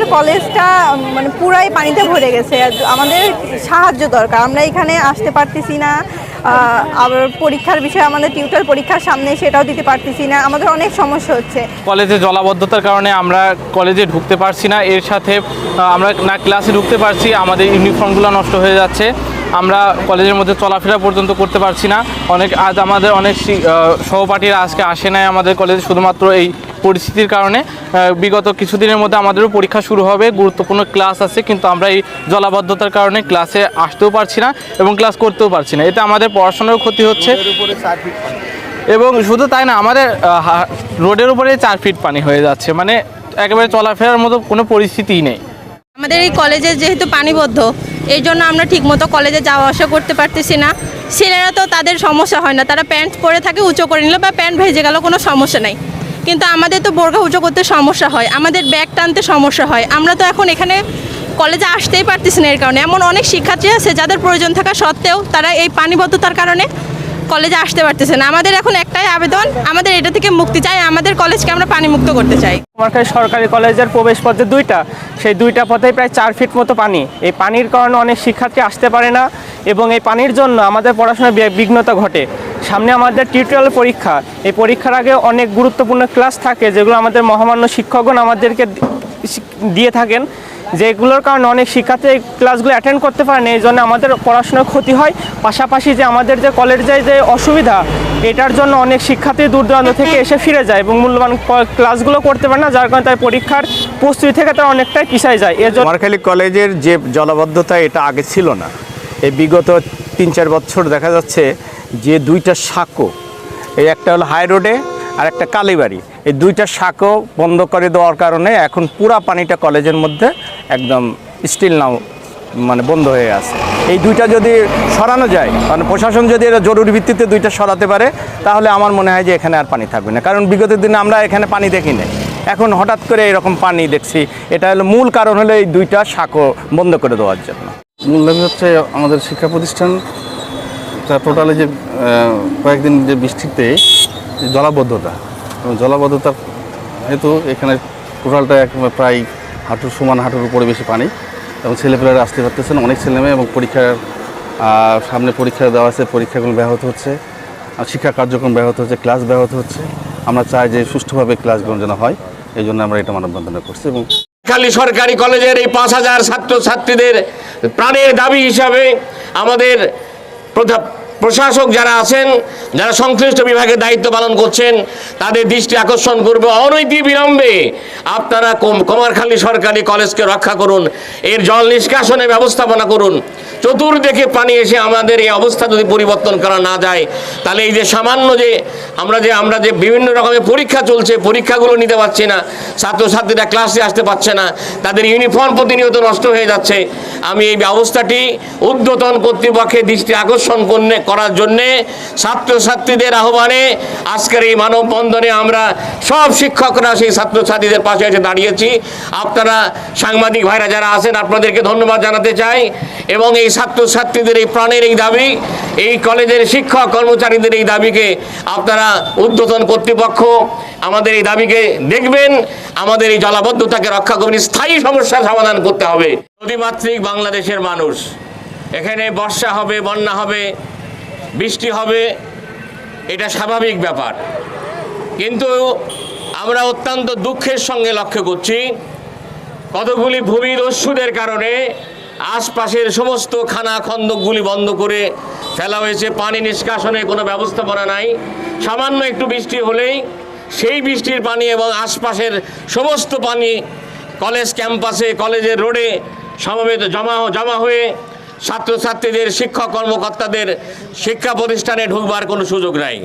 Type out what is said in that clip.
আমাদের কলেজটা মানে পুরাই পানিতে ভরে গেছে। আমাদের সাহায্য দরকার। আমরা এখানে আসতে পারতেছি না। আবার পরীক্ষার বিষয়ে আমাদের টিউটার পরীক্ষার সামনে সেটাও দিতে পারতেছি না। আমাদের অনেক সমস্যা হচ্ছে। কলেজে জলাবদ্ধতার কারণে আমরা কলেজে ঢুকতে পারছি না। এর সাথে আমরা না ক্লাসে ঢুকতে পারছি। আমাদের ইউনিফর্মগুলো নষ্ট হয়ে যাচ্ছে। আমরা কলেজের মধ্যে চলাফেরা পর্যন্ত করতে পারছি না। অনেক, আজ আমাদের অনেক সহপাঠীরা আজকে আসে নাই আমাদের কলেজে। শুধুমাত্র এই পরিস্থিতির কারণে বিগত কিছুদিনের মধ্যে আমাদেরও পরীক্ষা শুরু হবে গুরুত্বপূর্ণ ক্লাস আছে কিন্তু আমরা এই জলাবদ্ধতার কারণে ক্লাসে আসতেও পারছি না এবং ক্লাস করতেও পারছি না। এতে আমাদের পড়াশোনারও ক্ষতি হচ্ছে। এবং শুধু তাই না আমাদের রোডের উপরে চার ফিট পানি হয়ে যাচ্ছে। মানে একেবারে চলাফেরার মতো কোনো পরিস্থিতিই নেই। আমাদের এই কলেজে যেহেতু পানিবদ্ধ এই জন্য আমরা ঠিকমতো কলেজে যাওয়া আসা করতে পারতেছি না। ছেলেরা তো তাদের সমস্যা হয় না তারা প্যান্ট পরে থাকে উঁচু করে নিল বা প্যান্ট ভেজে গেল কোনো সমস্যা নাই। কিন্তু আমাদের তো বোরখা উঁচু করতে সমস্যা হয়, আমাদের ব্যাগ টানতে সমস্যা হয়। আমরা তো এখন এখানে কলেজে আসতেই পারতেছি না এর কারণে। এমন অনেক শিক্ষার্থী আছে যাদের প্রয়োজন থাকা সত্ত্বেও তারা এই পানিবদ্ধতার কারণে কলেজে আসতে পারতেছে না। আমাদের এখন একটাই আবেদন, আমাদের এটা থেকে মুক্তি চাই, আমাদের কলেজকে আমরা পানিমুক্ত করতে চাই। কুমারখালী সরকারি কলেজের প্রবেশ পথে দুইটা, সেই দুইটা পথে প্রায় চার ফিট মতো পানি। এই পানির কারণে অনেক শিক্ষার্থী আসতে পারে না এবং এই পানির জন্য আমাদের পড়াশোনায় বিঘ্নতা ঘটে। সামনে আমাদের টিউটোরিয়াল পরীক্ষা। এই পরীক্ষার আগে অনেক গুরুত্বপূর্ণ ক্লাস থাকে, যেগুলো আমাদের মহামান্য শিক্ষকগণ আমাদেরকে দিয়ে থাকেন, যেগুলোর কারণে অনেক শিক্ষার্থী এই ক্লাসগুলো অ্যাটেন্ড করতে পারে না এই জন্য আমাদের পড়াশোনার ক্ষতি হয়। পাশাপাশি যে আমাদের যে কলেজে যে অসুবিধা, এটার জন্য অনেক শিক্ষার্থী দূর দূরান্ত থেকে এসে ফিরে যায় এবং মূল্যবান ক্লাসগুলো করতে পারে না, যার কারণে তার পরীক্ষার প্রস্তুতি থেকে তারা অনেকটাই পিছায় যায়। এর জন্য কলেজের যে জলাবদ্ধতা, এটা আগে ছিল না। এই বিগত তিন চার বছর দেখা যাচ্ছে যে দুইটা সাঁকো, এই একটা হলো হাই রোডে আর একটা কালীবাড়ি। এই দুইটা সাঁকো বন্ধ করে দেওয়ার কারণে এখন পুরা পানিটা কলেজের মধ্যে একদম স্টিল নাও মানে বন্ধ হয়ে আছে। এই দুইটা যদি সরানো যায় মানে প্রশাসন যদি এটা জরুরি ভিত্তিতে দুইটা সরাতে পারে, তাহলে আমার মনে হয় যে এখানে আর পানি থাকবে না। কারণ বিগত দিনে আমরা এখানে পানি দেখি না এখন হঠাৎ করে এরকম পানি দেখছি, এটা হলো মূল কারণ হলো এই দুইটা সাঁকো বন্ধ করে দেওয়ার জন্য। মূল দাবি হচ্ছে আমাদের শিক্ষা প্রতিষ্ঠান তার টোটালে যে কয়েকদিন যে বৃষ্টিতে জলাবদ্ধতা, এবং জলাবদ্ধতার হেতু এখানে টোটালটা প্রায় হাঁটুর সমান হাঁটুর উপরে বেশি পানি, এবং ছেলেপেলেরা আসতে পারতেছে না, অনেক ছেলেমেয়ে এবং পরীক্ষার সামনে পরীক্ষা দেওয়া আছে, পরীক্ষাগুলো ব্যাহত হচ্ছে শিক্ষা কার্যক্রম ব্যাহত হচ্ছে, ক্লাস ব্যাহত হচ্ছে, আমরা চাই যে সুষ্ঠুভাবে ক্লাসগুলো যেন হয়, এই জন্য আমরা এটা মানববন্ধনা করছি, এবং খালি সরকারি কলেজের এই পাঁচ হাজার ছাত্র ছাত্রীদের প্রাণের দাবি হিসাবে আমাদের প্রশাসক যারা আছেন, যারা সংশ্লিষ্ট বিভাগে দায়িত্ব পালন করছেন, তাদের দৃষ্টি আকর্ষণ করবে অনৈতি বিলম্বে। আপনারা কম- কুমারখালী সরকারি কলেজকে রক্ষা করুন, এর জল নিষ্কাশনের ব্যবস্থাপনা করুন। চতুর্দিকে পানি এসে আমাদের এই অবস্থা যদি পরিবর্তন করা না যায়, তাহলে এই যে সামান্য যে আমরা যে আমরা যে বিভিন্ন রকমের পরীক্ষা চলছে, পরীক্ষাগুলো নিতে পারছি না, ছাত্রছাত্রীরা ক্লাসে আসতে পারছে না, তাদের ইউনিফর্ম প্রতিনিয়ত নষ্ট হয়ে যাচ্ছে। আমি এই ব্যবস্থাটি ঊর্ধ্বতন কর্তৃপক্ষের দৃষ্টি আকর্ষণ করনে- করার জন্যে ছাত্রছাত্রীদের আহ্বানে আজকের এই মানববন্ধনে আমরা সব শিক্ষকরা সেই ছাত্রছাত্রীদের পাশে এসে দাঁড়িয়েছি। আপনারা সাংবাদিক ভাইরা যারা আছেন, আপনাদেরকে ধন্যবাদ জানাতে চাই এবং এই ছাত্রছাত্রীদের এই প্রাণের এই দাবি, এই কলেজের শিক্ষক কর্মচারীদের এই দাবিকে আপনারা উদ্বোধন কর্তৃপক্ষ আমাদের এই দাবিকে দেখবেন। আমাদের এই জলাবদ্ধতাকে রক্ষা করবেন, স্থায়ী সমস্যার সমাধান করতে হবে। নদীমাতৃক বাংলাদেশের মানুষ, এখানে বর্ষা হবে, বন্যা হবে বৃষ্টি হবে, এটা স্বাভাবিক ব্যাপার। কিন্তু আমরা অত্যন্ত দুঃখের সঙ্গে লক্ষ্য করছি, কতগুলি ভূমিদস্যুদের কারণে আশপাশের সমস্ত খানা খন্দকগুলি বন্ধ করে ফেলা হয়েছে, পানি নিষ্কাশনের কোনো ব্যবস্থাপনা নাই। সামান্য একটু বৃষ্টি হলেই সেই বৃষ্টির পানি এবং আশপাশের সমস্ত পানি কলেজ ক্যাম্পাসে, কলেজের রোডে সমবেত জমা জমা হয়ে ছাত্রছাত্রীদের শিক্ষক কর্মকর্তাদের শিক্ষা প্রতিষ্ঠানে ঢুকবার কোনো সুযোগ নাই।